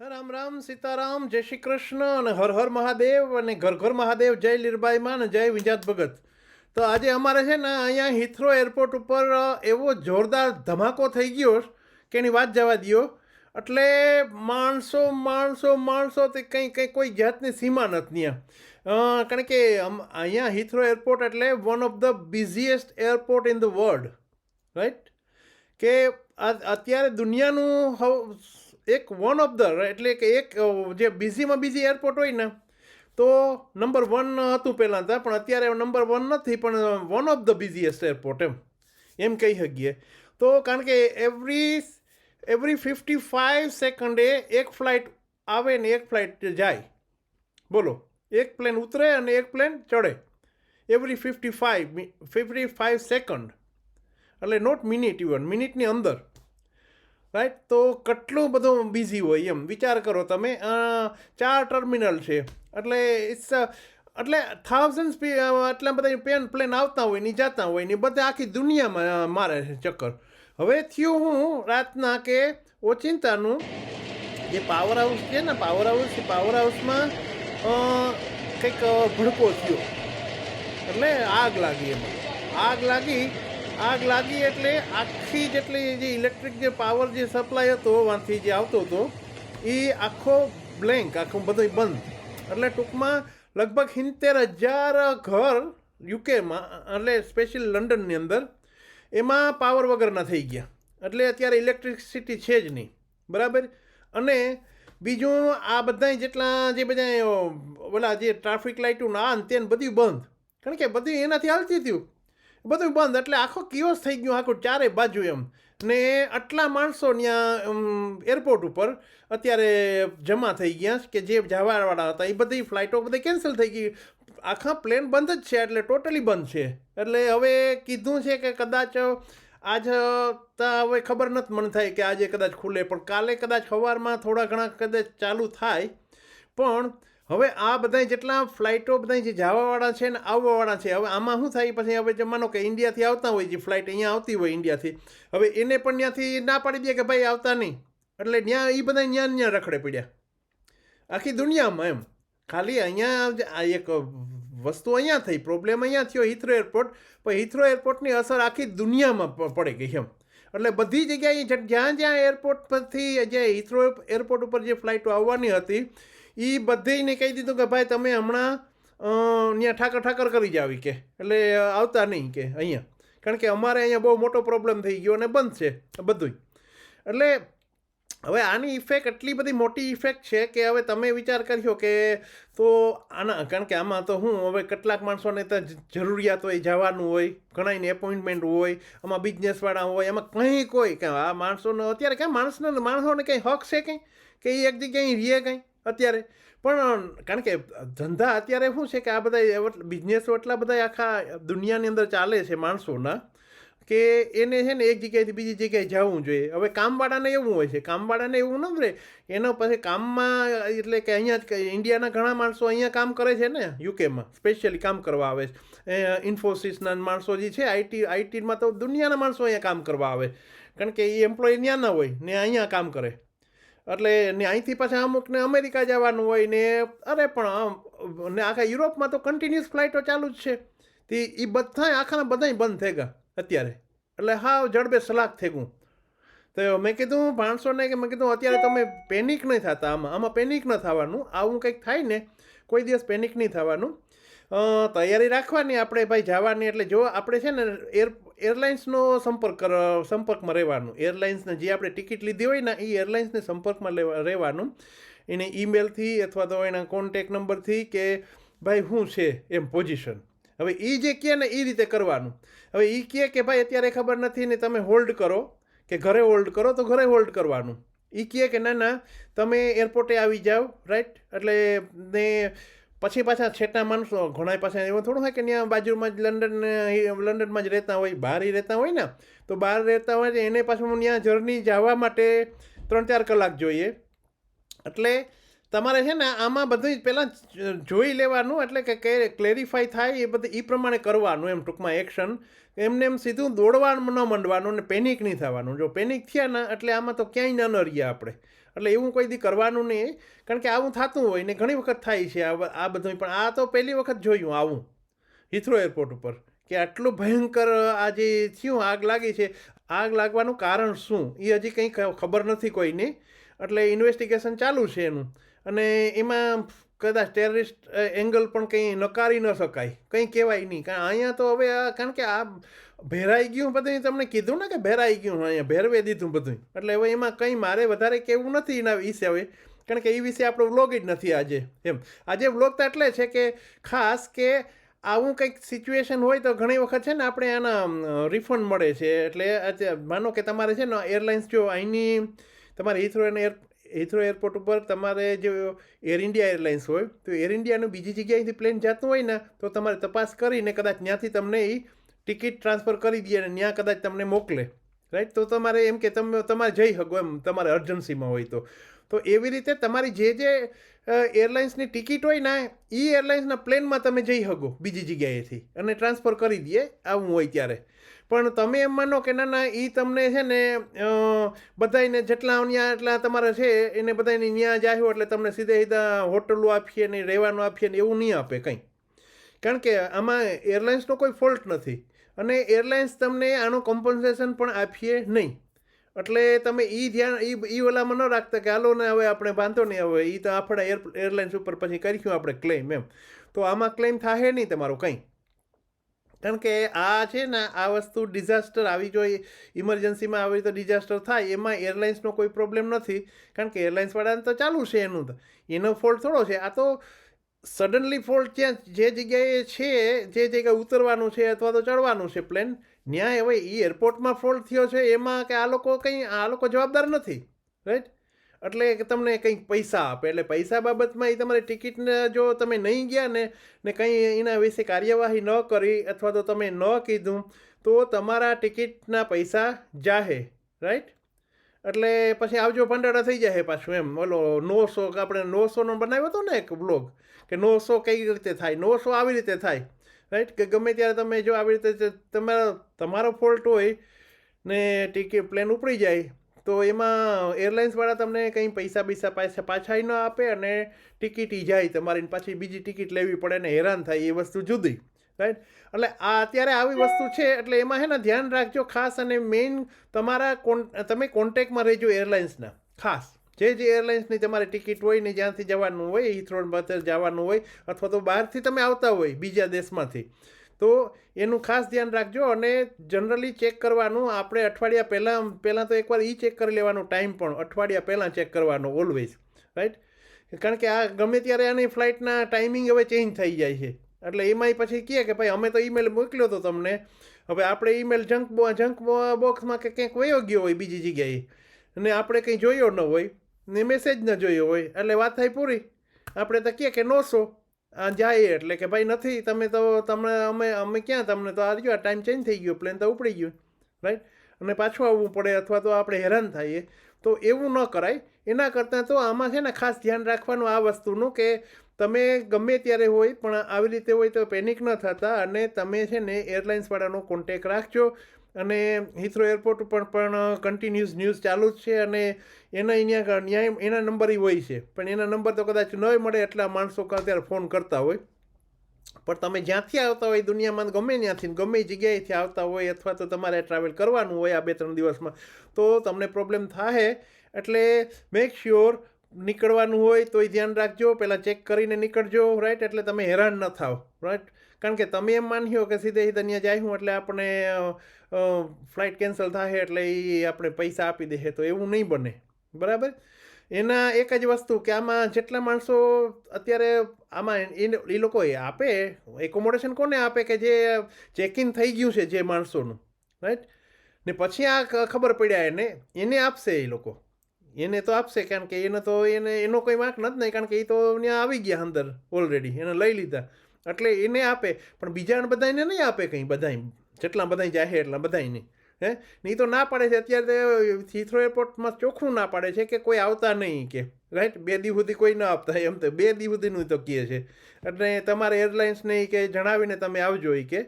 રામ રામ સીતારામ, જય શ્રી કૃષ્ણ અને હર હર મહાદેવ અને ઘર ઘર મહાદેવ, જય લીરબાઈમાં અને જય વિજાત ભગત. તો આજે અમારે છે ને અહીંયા હિથ્રો એરપોર્ટ ઉપર એવો જોરદાર ધમાકો થઈ ગયો કે એની વાત જવા દ્યો. એટલે માણસો માણસો માણસો તે કંઈ કંઈ, કોઈ જાતની સીમા નથી ત્યાં. કારણ કે અહીંયા હિથ્રો એરપોર્ટ એટલે one of the busiest airport in the world right કે અત્યારે દુનિયાનું એક વન ઓફ ધ એટલે કે એક જે બિઝીમાં બિઝી એરપોર્ટ હોય ને, તો નંબર વન હતું પહેલાં ત્યાં પણ અત્યારે નંબર વન નથી, પણ one of the busiest airport એમ. એમ કહી શકીએ. તો કારણ કે એવરી એવરી ફિફ્ટી ફાઇવ સેકન્ડે એક ફ્લાઇટ આવે ને એક ફ્લાઇટ જાય. બોલો. એક પ્લેન ઉતરે અને એક પ્લેન ચડે. Every fifty five fifty five second એટલે નોટ મિનિટ ઇવન મિનિટની અંદર. રાઈટ તો કેટલું બધું બિઝી હોય એમ. વિચાર કરો તમે ચાર ટર્મિનલ છે. એટલે ઇટ્સ એટલે થાઉઝન્ડ એટલા બધા પેન પ્લેન આવતા હોય ને જતા હોય ને બધા આખી દુનિયામાં મારે છે ચક્કર. હવે થયું હું રાતના કે ઓચિંતાનું જે પાવર હાઉસ છે ને પાવર હાઉસ એ પાવર હાઉસમાં કંઈક ભડકો થયો. એટલે આગ લાગી એમાં. આગ લાગી આગ લાગી એટલે આખી જેટલી જે ઇલેક્ટ્રિક જે પાવર જે સપ્લાય હતો વાંથી જે આવતો હતો એ આખો બ્લેન્ક આખો બધો બંધ. એટલે ટૂંકમાં લગભગ સિત્તેર હજાર ઘર યુકેમાં એટલે સ્પેશિયલ લંડનની અંદર, એમાં પાવર વગરના થઈ ગયા. એટલે અત્યારે ઇલેક્ટ્રિસિટી છે જ નહીં. બરાબર? અને બીજું આ બધા જેટલા જે બધા ઓલા જે ટ્રાફિક લાઇટો ના આ ને બધું બંધ. કારણ કે બધું એનાથી હાલતી થયું. બધું બંધ. એટલે આખો કિયોસ થઈ ગયો, આખું ચારે બાજુ એમ. ને આટલા માણસો ત્યાં એરપોર્ટ ઉપર અત્યારે જમા થઈ ગયા કે જે જવાવાળા હતા એ બધી ફ્લાઇટો બધી કેન્સલ થઈ ગઈ. આખા પ્લેન બંધ જ છે, એટલે ટોટલી બંધ છે. એટલે હવે કીધું છે કે કદાચ, આજ, તા હવે ખબર નથી મને થાય કે આજે કદાચ ખુલે, પણ કાલે કદાચ સવારમાં થોડા ઘણા કદાચ ચાલુ થાય. પણ હવે આ બધા જેટલા ફ્લાઇટો બધા જે જવાવાળા છે ને આવવાવાળા છે, હવે આમાં શું થાય? પછી હવે જે માનો કે ઇન્ડિયાથી આવતા હોય, જે ફ્લાઇટ અહીંયા આવતી હોય ઇન્ડિયાથી, હવે એને પણ ત્યાંથી ના પાડી દે કે ભાઈ આવતા નહીં. એટલે ત્યાં એ બધા ત્યાં ત્યાં રખડે પડ્યા. આખી દુનિયામાં એમ. ખાલી અહીંયા એક વસ્તુ અહીંયા થઈ પ્રોબ્લેમ અહીંયા થયો હિથ્રો એરપોર્ટ પણ હિથ્રો એરપોર્ટની અસર આખી દુનિયામાં પડી ગઈ એમ. એટલે બધી જગ્યાએ જ્યાં જ્યાં એરપોર્ટ પરથી જે હિથ્રો એરપોર્ટ ઉપર જે ફ્લાઇટો આવવાની હતી એ બધીને કહી દીધું કે ભાઈ તમે હમણાં ત્યાં ઠાકર ઠાકર કરી જાવી કે. એટલે આવતા નહીં કે, અહીંયા. કારણ કે અમારે અહીંયા બહુ મોટો પ્રોબ્લેમ થઈ ગયો અને બંધ છે, બધુંય. એટલે, હવે આની ઇફેક્ટ એટલી બધી મોટી ઇફેક્ટ છે કે હવે તમે વિચાર કર્યો કે તો આના, કારણ કે આમાં તો હું, હવે કેટલાક માણસોને તો જરૂરિયાત હોય જવાનું હોય ઘણાને એપોઇન્ટમેન્ટ હોય, આમાં બિઝનેસવાળા હોય એમાં કંઈ કોઈ, કે આ માણસોનો, અત્યારે ક્યાં માણસને, માણસોને કંઈ હક છે કંઈ કે એ એક જગ્યાએ રહે કંઈ અત્યારે. પણ, કારણ કે ધંધા અત્યારે શું છે કે આ બધા બિઝનેસો એટલા બધા આખા દુનિયાની અંદર ચાલે છે માણસોના, કે એને છે ને એક જગ્યાએથી બીજી જગ્યાએ જવું જોઈએ. હવે કામવાળાને એવું હોય છે. કામવાળાને એવું ન રહે એનો પછી કામમાં, એટલે કે અહીંયા જ ઇન્ડિયાના ઘણા માણસો અહીંયા કામ કરે છે ને યુકેમાં સ્પેશિયલી કામ કરવા આવે છે. ઇન્ફોસિસના માણસો જે છે આઈટી આઈટીમાં તો દુનિયાના માણસો અહીંયા કામ કરવા આવે. કારણ કે એ એમ્પ્લોય ત્યાં ના હોય, ને અહીંયા કામ કરે. એટલે ને અહીંથી પાછા અમુકને અમેરિકા જવાનું હોય ને, અરે પણ આમ, ને આખા યુરોપમાં તો કન્ટિન્યુઅસ ફ્લાઇટો ચાલુ જ છે. તે એ બધા આખાના બધાય બંધ થઈ ગયા અત્યારે. એટલે હાવ જડબે સલાક થઈ ગયું. તો મેં કીધું માણસોને કે મેં કીધું અત્યારે તમે પેનિક નહીં થતા આમાં. આમાં પેનિક ન થવાનું. આવું કંઈક થાય ને, કોઈ દિવસ પેનિક નહીં થવાનું. તૈયારી રાખવાની આપણે ભાઈ જવાની. એટલે જો આપણે છે ને એર એરલાઇન્સનો સંપર્ક સંપર્કમાં રહેવાનું. એરલાઇન્સને જે આપણે ટિકિટ લીધી હોય ને, એ એરલાઇન્સને સંપર્કમાં લેવા, રહેવાનું. એને ઈમેલથી અથવા તો એના કોન્ટેક નંબરથી કે, ભાઈ શું છે? એમ પોઝિશન હવે એ જે કહે ને એ રીતે કરવાનું. હવે એ કહે કે, ભાઈ, અત્યારે ખબર નથી ને, તમે હોલ્ડ કરો. કે ઘરે હોલ્ડ કરો તો ઘરે હોલ્ડ કરવાનું. એ કહે કે, ના ના, તમે એરપોર્ટે આવી જાઓ રાઈટ એટલે ને પછી પાછા છેટા માણસો ઘણા પાછા એવું થોડું હોય કે ત્યાં બાજુમાં જ લંડન લંડનમાં જ રહેતા હોય, બહાર રહેતા હોય ને, તો બહાર રહેતા હોય એને પાછું ત્યાં જર્ની જવા માટે ત્રણ ચાર કલાક જોઈએ. એટલે તમારે છે ને આમાં બધું પહેલાં જોઈ લેવાનું એટલે કે કે ક્લેરિફાઈ થાય એ બધું એ પ્રમાણે કરવાનું એમ ટૂંકમાં એક્શન એમને એમ સીધું દોડવા ન માંડવાનું ને પેનિક નહીં થવાનું. જો પેનિક થયા ને એટલે આમાં તો ક્યાંય ન રહીએ આપણે. એટલે એવું કોઈ દી કરવાનું નહીં, કારણ કે આવું થતું હોય ને ઘણી વખત થાય છે આ બધું પણ આ તો પહેલી વખત જોયું આવું. હિથ્રો એરપોર્ટ ઉપર, કે આટલું ભયંકર આ જે થયું, આગ લાગી છે, આગ લાગવાનું કારણ શું? એ હજી કંઈ ખબર નથી કોઈને. એટલે ઇન્વેસ્ટિગેશન ચાલુ છે એનું. અને એમાં કદાચ ટેરરિસ્ટ એંગલ પણ કંઈ નકારી ન શકાય. કંઈ કહેવાય નહીં. કારણ અહીંયા તો હવે આ, કારણ કે આ ભેરાઈ ગયું બધું તમને કીધું ને કે ભેરાઈ ગયું અહીંયા ભેરવે દીધું બધું એટલે હવે એમાં કંઈ મારે વધારે કહેવું નથી એના વિશે હવે. કારણ કે એ વિશે આપણો વ્લોગ જ નથી આજે. એમ. આજે વ્લોગ તો એટલે છે કે ખાસ કે આવું કંઈક સિચ્યુએશન હોય તો ઘણી વખત છે ને આપણે આના રિફંડ મળે છે. એટલે માનો કે તમારે છે ને એરલાઇન્સ જો અહીંની તમારે હિથ્રો અને એર હિથ્રો એરપોર્ટ ઉપર તમારે જે એર ઇન્ડિયા એરલાઇન્સ હોય, તો એર ઇન્ડિયાનું બીજી જગ્યાએથી પ્લેન જતું હોય ને, તો તમારે તપાસ કરીને કદાચ ત્યાંથી તમને એ ટિકિટ ટ્રાન્સફર કરી દે અને ત્યાં કદાચ તમને મોકલે. રાઈટ તો તમારે એમ કે તમે તમારે જઈ શકો એમ, તમારે અર્જન્સીમાં હોય તો. તો એવી રીતે તમારી જે જે એરલાઇન્સની ટિકિટ હોય ને એ એરલાઇન્સના પ્લેનમાં તમે જઈ શકો બીજી જગ્યાએથી અને ટ્રાન્સફર કરી દે, આવું હોય ત્યારે. પણ તમે એમ માનો કે ના ના એ તમને છે ને બધાને જેટલા ત્યાં એટલા તમારે છે, એને બધાને ત્યાં જાહ્યો એટલે તમને સીધે સીધા હોટલો આપીએ ને રહેવાનું આપીએ ને એવું નહીં આપે કંઈ. કારણ કે આમાં એરલાઇન્સનો કોઈ ફોલ્ટ નથી અને એરલાઇન્સ તમને આનું કોમ્પન્સેશન પણ આપીએ નહીં. એટલે તમે એ ધ્યાન એ એ ઓલામાં ન રાખતા કે હાલો ને હવે આપણે વાંધો નહીં, હવે એ તો આપણા એર, એરલાઇન્સ ઉપર પછી કરીશું આપણે ક્લેમ એમ. તો આમાં ક્લેમ થાય નહીં તમારું કંઈ. કારણ કે આ છે ને, આ વસ્તુ ડિઝાસ્ટર આવી જોઈએ ઇમરજન્સીમાં આવી રીતે ડિઝાસ્ટર થાય, એમાં એરલાઇન્સનો કોઈ પ્રોબ્લેમ નથી. કારણ કે એરલાઇન્સવાળાને તો ચાલુ છે એનું તો. એનો ફોલ્ટ થોડો છે. આ તો સડનલી ફોલ્ટ જ્યાં જે જગ્યાએ છે, જે જગ્યાએ ઉતરવાનું છે અથવા તો ચડવાનું છે પ્લેન ત્યાં હવે એ એરપોર્ટમાં ફોલ્ટ થયો છે. એમાં કે આ લોકો કંઈ, આ લોકો જવાબદાર નથી. રાઈટ એટલે તમને કંઈક પૈસા આપે. એટલે પૈસા બાબતમાં એ તમારી ટિકિટને જો તમે નહીં ગયા ને ને કંઈ એના વિશે કાર્યવાહી ન કરી અથવા તો તમે ન કીધું, તો તમારા ટિકિટના પૈસા જાહે રાઈટ એટલે પછી આવજો, ભંડારા થઈ જાય પાછું એમ. ઓલો નો શો આપણે નો શોનો બનાવ્યો હતો ને એક બ્લોગ કે નો શો કઈ રીતે થાય નો શો આવી રીતે થાય રાઈટ કે ગમે ત્યારે તમે જો આવી રીતે તમારો તમારો ફોલ્ટ હોય ને ટિકિટ પ્લેન ઉપડી જાય તો એમાં એરલાઇન્સવાળા તમને કંઈ પૈસા પૈસા પાછા પાછા ન આપે અને ટિકિટ ઈ જાય તમારી પાછી બીજી ટિકિટ લેવી પડે ને હેરાન થાય એ વસ્તુ જુદી રાઈટ એટલે આ અત્યારે આવી વસ્તુ છે એટલે એમાં હે ને ધ્યાન રાખજો ખાસ અને મેઇન તમારા કોન તમે કોન્ટેક્ટમાં રહેજો એરલાઇન્સના ખાસ. જે જે એરલાઇન્સની તમારી ટિકિટ હોય ને જ્યાંથી જવાનું હોય હિથ્રો બતર જવાનું હોય, અથવા તો બહારથી તમે આવતા હોય બીજા દેશમાંથી. તો એનું ખાસ ધ્યાન રાખજો અને જનરલી ચેક કરવાનું, આપણે અઠવાડિયા પહેલાં પહેલાં તો એકવાર એ ચેક કરી લેવાનો ટાઈમ પણ, અઠવાડિયા પહેલાં ચેક કરવાનો ઓલવેઝ રાઈટ કારણ કે આ ગમે ત્યારે આની ફ્લાઇટના ટાઈમિંગ હવે ચેન્જ થઈ જાય છે. એટલે એમાંય પછી કહે કે ભાઈ અમે તો ઈમેલ મોકલ્યો હતો તમને. હવે આપણે ઈમેલ જંક જંક બોક્સમાં કે ક્યાંક વયો ગયો હોય બીજી જગ્યાએ, અને આપણે કંઈ જોયો ન હોય ને મેસેજ ન જોયો હોય. એટલે વાત થઈ પૂરી. આપણે તો કહે કે નોસો આ જાય એટલે કે ભાઈ નથી, તમે તો તમને, અમે અમે ક્યાં તમને તો આ રહ્યો ટાઈમ ચેન્જ થઈ ગયો પ્લેન તો ઉપડી ગયું. રાઈટ અને પાછું આવવું પડે અથવા તો આપણે હેરાન થઈએ. તો એવું ન કરાય. એના કરતાં તો આમાં છે ને ખાસ ધ્યાન રાખવાનું આ વસ્તુનું કે તમે ગમે ત્યારે હોય, પણ આવી રીતે હોય તો પેનિક ન થતા અને તમે છે ને એરલાઇન્સવાળાનો કોન્ટેક રાખજો. અને હિથ્રો એરપોર્ટ ઉપર પણ કન્ટિન્યુઅસ ન્યૂઝ ચાલુ જ છે અને એના અહીંયા ન્યાય, એના નંબર હોય છે. પણ એના નંબર તો કદાચ ન મળે એટલા માણસો અત્યારે ફોન કરતા હોય. પણ તમે જ્યાંથી આવતા હોય દુનિયામાં, ગમે ત્યાંથી, ગમે જગ્યાએથી આવતા હોય અથવા તો તમારે ટ્રાવેલ કરવાનું હોય આ બે ત્રણ દિવસમાં, તો તમને પ્રોબ્લેમ થાય એટલે મેક શ્યોર નીકળવાનું હોય તોય ધ્યાન રાખજો. પહેલાં ચેક કરીને નીકળજો રાઈટ એટલે તમે હેરાન ન થાવ રાઈટ કારણ કે તમે એમ માન્યો કે સીધે સીધે ત્યાં જાય એટલે આપણે ફ્લાઇટ કેન્સલ થાય એટલે એ આપણે પૈસા આપી દે તો એવું નહીં બને. બરાબર? એના એક જ વસ્તુ કે આમાં જેટલા માણસો અત્યારે આમાં એ લોકો આપે એકોમોડેશન કોને આપે કે જે ચેક ઇન થઈ ગયું છે જે માણસોનું રાઈટ ને પછી આ ખબર પડ્યા એને એને આપશે એ લોકો. એને તો આપશે કારણ કે એને તો એને, એનો કોઈ વાંક નથી નહીં કારણ કે એ તો ત્યાં આવી ગયા અંદર ઓલરેડી એને લઈ લીધા. એટલે એને આપે. પણ બીજાને બધાને નહીં આપે કંઈ, બધાય. જેટલા બધાય જાહે એટલા બધાય નહીં. હે? ને ઈ તો ના પાડે છે. અત્યારે હિથ્રો એરપોર્ટમાં ચોખ્ખું ના પાડે છે કે કોઈ આવતા નહીં કે. રાઈટ બે દી સુધી કોઈ ન આપતા એમ તો. બે દી સુધીનું તો કહે છે. એટલે તમારે એરલાઇન્સને એ કે જણાવીને તમે આવજો એ કે.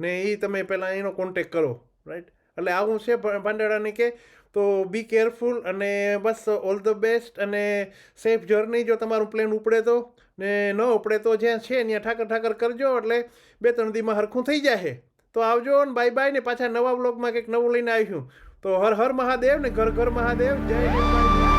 ને એ તમે પહેલાં એનો કોન્ટેક કરો. રાઈટ એટલે આવું છે ભ- કે તો બી કેરફુલ અને બસ ઓલ ધ બેસ્ટ અને સેફ જર્ની જો તમારું પ્લેન ઉપડે તો. ને ન ઉપડે તો જ્યાં છે ત્યાં ઠાકર ઠાકર કરજો, એટલે બે ત્રણ દીમાં હરખું થઈ જશે તો આવજો ને બાય બાય ને પાછા નવા બ્લોગમાં કંઈક નવું લઈને આવીશું. તો હર હર મહાદેવ ને ઘર ઘર મહાદેવ, જય